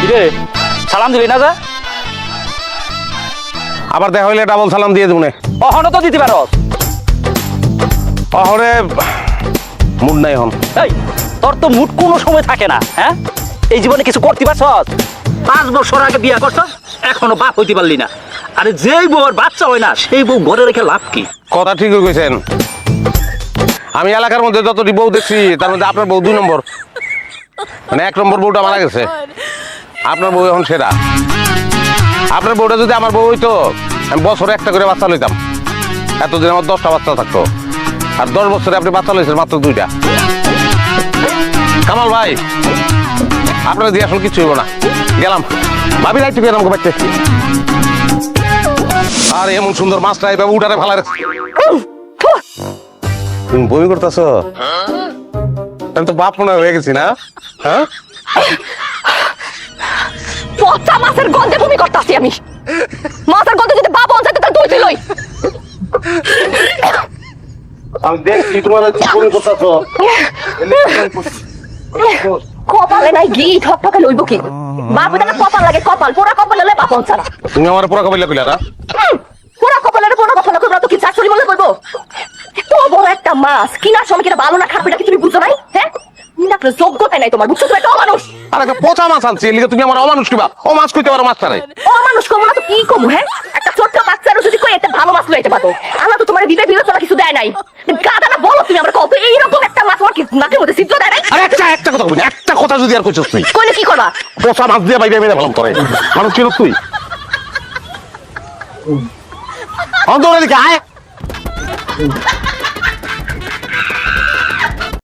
কিরে? সালাম দিলি না যা? আবার দেখা হইলে ডাবল সালাম দিয়ে দেবো অহনো তো দিতে পারস অহরে মুড নাই হন এই তোর তো মুড কোনো সময় থাকে না হ্যাঁ? এই জীবনে কিছু করতে পারছস? পাঁচ বছর আগে বিয়া করছস এখনও বাপ হইতে পারলি না। আরে যেই বউর বাচ্চা হয় না সেই বউ ঘরে রেখে লাভ কি? কথা ঠিকই কইছেন। আমি এলাকার মধ্যে যতটি বউ দেখছি তার মধ্যে আপনার বউ দুই নম্বর। মানে এক নম্বর বউটা মারা গেছে। আপনার বউ এখন সেরা। আপনার বউটা যদি আমার বউ হইতো আমি বছরে একটা করে বাচ্চা লইতাম। এতদিন আমার দশটা বাচ্চা থাকতো। আর দশ বছরে আপনি বাচ্চা লইছেন মাত্র দুইটা। কামাল ভাই আপনার দিয়ে আসলে কিছু হইব না। গেলাম। ভাবি রাইতে গেলাম বাচ্চা আর এমন সুন্দর মাছটা এভাবে উঠারে ভালো তুমি বমি করতেছ? আমি তো বাপ মনে হয়ে গেছি না? হ্যাঁ? পচা মাছের গন্ধে বমি করতাছি আমি। মাছের গন্ধে যদি বাবা অঞ্চল তাহলে তুই দিলই আমি দেখছি তোমার বমি করতেছ। কপালে নাই ঘি ঠক ঠকে লইব কি? বাপ তাকে কপাল লাগে কপাল পোড়া কপাল হলে বাপ অঞ্চল তুমি আমার পুরা কবিলা কইলা না পোড়া কপালের পোড়া কপাল কইবা তো কি চাকরি বলে কইবো? এত বড় একটা মাছ কিনার সময় কিনা ভালো না খারাপ এটা কি তুমি বুঝছ নাই? হ্যাঁ? না আপনার নাই তোমার বুঝছ তুমি? একটা অমানুষ। আর একটা পচা মাছ আনছি এর তুমি আমার অমানুষ কিবা। ও মাছ কইতে পারো মাছটা নাই অমানুষ কমু না তো কি কমু হ্যাঁ? একটা ছোট্ট বাচ্চারও যদি কই একটা ভালো মাছ লইতে পারো আল্লাহ তো তোমার বিবেক বিবেচনা কিছু দেয় নাই। গাদা না বলো তুমি আমার কত এইরকম একটা মাছ আমার কি নাকের মধ্যে সিদ্ধ দেয় নাই? আর একটা একটা কথা কইনি একটা কথা যদি আর কইছস তুই। কইলে কি করবা? পচা মাছ দিয়ে বাইরে মেরে ভালো করে মানুষ ছিল তুই? অন্তর দিকে আয়।